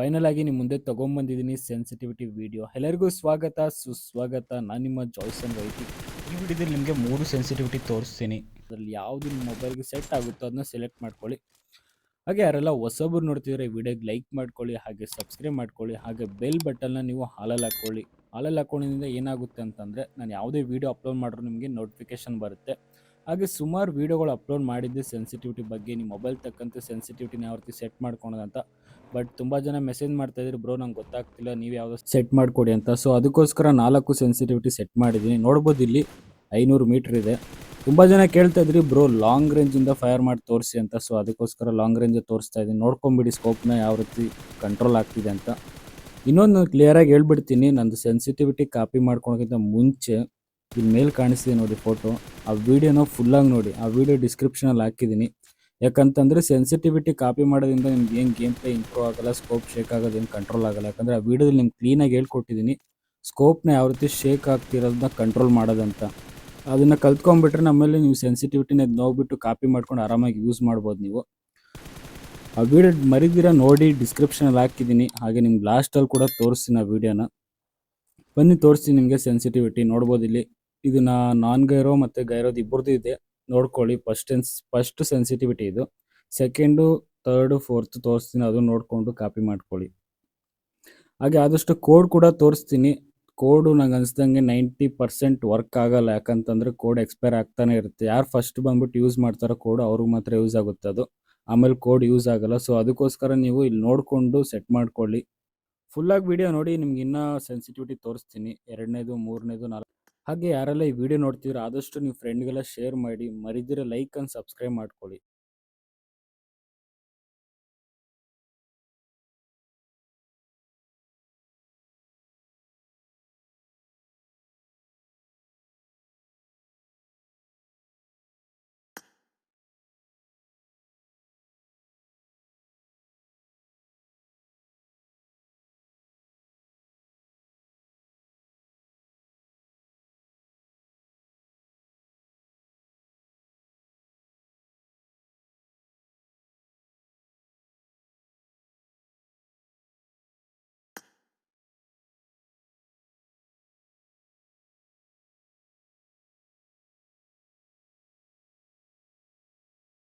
Final ಆಗಿ ನಿಮ್ಮ ಮುಂದೆ ತೊಗೊಂಬಂದಿದ್ದೀನಿ ಸೆನ್ಸಿಟಿವಿಟಿ ವಿಡಿಯೋ ಎಲ್ಲರಿಗೂ ಸ್ವಾಗತ ಸುಸ್ವಾಗತ. ನಾನು ನಿಮ್ಮ ಜಾಯ್ಸನ್ ವೈಟಿ ಈ ವಿಡಿಯೋದಲ್ಲಿ ನಿಮಗೆ ಮೂರು ಸೆನ್ಸಿಟಿವಿಟಿ ತೋರಿಸ್ತೀನಿ. ಅದರಲ್ಲಿ ಯಾವುದು ನಿಮ್ಮ ಮೊಬೈಲ್ಗೆ ಸೆಟ್ ಆಗುತ್ತೋ ಅದನ್ನ ಸೆಲೆಕ್ಟ್ ಮಾಡ್ಕೊಳ್ಳಿ. ಹಾಗೆ ಯಾರೆಲ್ಲ ಹೊಸಬ್ರು ನೋಡ್ತಿದ್ರೆ ಈ ವಿಡಿಯೋಗೆ ಲೈಕ್ ಮಾಡ್ಕೊಳ್ಳಿ ಹಾಗೆ ಸಬ್ಸ್ಕ್ರೈಬ್ ಮಾಡ್ಕೊಳ್ಳಿ ಹಾಗೆ ಬೆಲ್ ಬಟನ್ನ ನೀವು ಹಾಲಲ್ಲಿ ಹಾಕ್ಕೊಳ್ಳಿ. ಹಾಲಲ್ಲಿ ಹಾಕೊಂಡಿಂದ ಏನಾಗುತ್ತೆ ಅಂತಂದರೆ ನಾನು ಯಾವುದೇ ವಿಡಿಯೋ ಅಪ್ಲೋಡ್ ಮಾಡಿದ್ರು ನಿಮಗೆ ನೋಟಿಫಿಕೇಶನ್ ಬರುತ್ತೆ. ಹಾಗೆ ಸುಮಾರು ವೀಡಿಯೋಗಳು ಅಪ್ಲೋಡ್ ಮಾಡಿದ್ದೆ ಸೆನ್ಸಿಟಿವಿಟಿ ಬಗ್ಗೆ ನಿಮ್ಮ ಮೊಬೈಲ್ ತಕ್ಕಂತೆ ಸೆನ್ಸಿಟಿವಿಟಿನ ಯಾವ ರೀತಿ ಸೆಟ್ ಮಾಡ್ಕೊಳೋದಂತ ಬಟ್ ತುಂಬ ಜನ ಮೆಸೇಜ್ ಮಾಡ್ತಾ ಇದ್ರು ಬ್ರೋ ನಂಗೆ ಗೊತ್ತಾಗ್ತಿಲ್ಲ, ನೀವು ಯಾವ್ದು ಸೆಟ್ ಮಾಡಿಕೊಡಿ ಅಂತ. ಸೊ ಅದಕ್ಕೋಸ್ಕರ ನಾಲ್ಕು ಸೆನ್ಸಿಟಿವಿಟಿ ಸೆಟ್ ಮಾಡಿದ್ದೀನಿ. ನೋಡ್ಬೋದು ಇಲ್ಲಿ ಐನೂರು ಮೀಟ್ರ್ ಇದೆ. ತುಂಬ ಜನ ಕೇಳ್ತಾ ಇದ್ರಿ ಬ್ರೋ ಲಾಂಗ್ ರೇಂಜಿಂದ ಫೈರ್ ಮಾಡಿ ತೋರಿಸಿ ಅಂತ. ಸೊ ಅದಕ್ಕೋಸ್ಕರ ಲಾಂಗ್ ರೇಂಜ್ ತೋರಿಸ್ತಾ ಇದ್ದೀನಿ. ನೋಡ್ಕೊಂಬಿಡಿ ಸ್ಕೋಪ್ನ ಯಾವ ರೀತಿ ಕಂಟ್ರೋಲ್ ಆಗ್ತಿದೆ ಅಂತ. ಇನ್ನೊಂದು ಕ್ಲಿಯರಾಗಿ ಹೇಳ್ಬಿಡ್ತೀನಿ, ನಂದು ಸೆನ್ಸಿಟಿವಿಟಿ ಕಾಪಿ ಮಾಡ್ಕೊಳೋಕ್ಕಿಂತ ಮುಂಚೆ ಇಲ್ಲಿ ಮೇಲೆ ಕಾಣಿಸ್ತಿದೆ ನೋಡಿ ಫೋಟೋ ಆ ವಿಡಿಯೋನ ಫುಲ್ಲಾಗಿ ನೋಡಿ. ಆ ವಿಡಿಯೋ ಡಿಸ್ಕ್ರಿಪ್ಷನಲ್ಲಿ ಹಾಕಿದ್ದೀನಿ. ಯಾಕಂತಂದರೆ ಸೆನ್ಸಿಟಿವಿಟಿ ಕಾಪಿ ಮಾಡೋದ್ರಿಂದ ನಿಮ್ಗೆ ಏನು ಗೇಮ್ ಪ್ಲೇ ಇಂಪ್ರೂವ್ ಆಗಲ್ಲ ಸ್ಕೋಪ್ ಶೇಕ್ ಆಗೋದು ಏನು ಕಂಟ್ರೋಲ್ ಆಗಲ್ಲ. ಯಾಕಂದರೆ ಆ ವಿಡಿಯೋದಲ್ಲಿ ನಿಮ್ಗೆ ಕ್ಲೀನಾಗಿ ಹೇಳ್ಕೊಟ್ಟಿದ್ದೀನಿ. ಸ್ಕೋಪ್ನ ಯಾವ ರೀತಿ ಶೇಕ್ ಆಗ್ತಿರೋದನ್ನ ಕಂಟ್ರೋಲ್ ಮಾಡೋದಂತ. ಅದನ್ನು ಕಲ್ತ್ಕೊಂಡ್ಬಿಟ್ರೆ ನಮ್ಮಲ್ಲಿ ನೀವು ಸೆನ್ಸಿಟಿವಿಟಿನ ನೋಡ್ಬಿಟ್ಟು ಕಾಪಿ ಮಾಡ್ಕೊಂಡು ಆರಾಮಾಗಿ ಯೂಸ್ ಮಾಡ್ಬೋದು ನೀವು. ಆ ವಿಡಿಯೋ ಮರಿದಿರ ನೋಡಿ ಡಿಸ್ಕ್ರಿಪ್ಷನಲ್ಲಿ ಹಾಕಿದ್ದೀನಿ. ಹಾಗೆ ನಿಮ್ಗೆ ಲಾಸ್ಟಲ್ಲಿ ಕೂಡ ತೋರಿಸ್ತೀನಿ ಆ ವಿಡಿಯೋನ. ಬನ್ನಿ ತೋರಿಸ್ತೀನಿ ನಿಮಗೆ ಸೆನ್ಸಿಟಿವಿಟಿ ನೋಡ್ಬೋದು ಇಲ್ಲಿ. ಇದನ್ನ ನಾನ್ ಗೈರೋ ಮತ್ತೆ ಗೈರೋದ್ ಇಬ್ಬರದು ಇದೆ. ನೋಡ್ಕೊಳ್ಳಿ ಫಸ್ಟ್ ಫಸ್ಟ್ ಸೆನ್ಸಿಟಿವಿಟಿ ಇದು. ಸೆಕೆಂಡು ಥರ್ಡ್ ಫೋರ್ತ್ ತೋರಿಸ್ತೀನಿ. ಅದು ನೋಡಿಕೊಂಡು ಕಾಪಿ ಮಾಡ್ಕೊಳ್ಳಿ. ಹಾಗೆ ಆದಷ್ಟು ಕೋಡ್ ಕೂಡ ತೋರಿಸ್ತೀನಿ. ಕೋಡು ನಂಗೆ ಅನಿಸ್ದಂಗೆ ನೈಂಟಿ ಪರ್ಸೆಂಟ್ ವರ್ಕ್ ಆಗಲ್ಲ. ಯಾಕಂತಂದ್ರೆ ಕೋಡ್ ಎಕ್ಸ್ಪೈರ್ ಆಗ್ತಾನೆ ಇರುತ್ತೆ. ಯಾರು ಫಸ್ಟ್ ಬಂದ್ಬಿಟ್ಟು ಯೂಸ್ ಮಾಡ್ತಾರೋ ಕೋಡ್ ಅವ್ರಿಗೆ ಮಾತ್ರ ಯೂಸ್ ಆಗುತ್ತೆ ಅದು. ಆಮೇಲೆ ಕೋಡ್ ಯೂಸ್ ಆಗಲ್ಲ. ಸೊ ಅದಕ್ಕೋಸ್ಕರ ನೀವು ಇಲ್ಲಿ ನೋಡಿಕೊಂಡು ಸೆಟ್ ಮಾಡ್ಕೊಳ್ಳಿ. ಫುಲ್ಲಾಗಿ ವಿಡಿಯೋ ನೋಡಿ, ನಿಮ್ಗೆ ಇನ್ನೂ ಸೆನ್ಸಿಟಿವಿಟಿ ತೋರಿಸ್ತೀನಿ. ಎರಡನೇದು, ಮೂರನೇದು, ನಾಲ್ಕು ಹಾಗೆ ಯಾರೆಲ್ಲ ಈ ವಿಡಿಯೋ ನೋಡ್ತಿದ್ರೆ ಆದಷ್ಟು ನೀವು ಫ್ರೆಂಡ್ಗೆಲ್ಲ ಶೇರ್ ಮಾಡಿ ಮರಿದಿರ ಲೈಕ್ ಅಂಡ್ ಸಬ್ಸ್ಕ್ರೈಬ್ ಮಾಡ್ಕೊಳ್ಳಿ.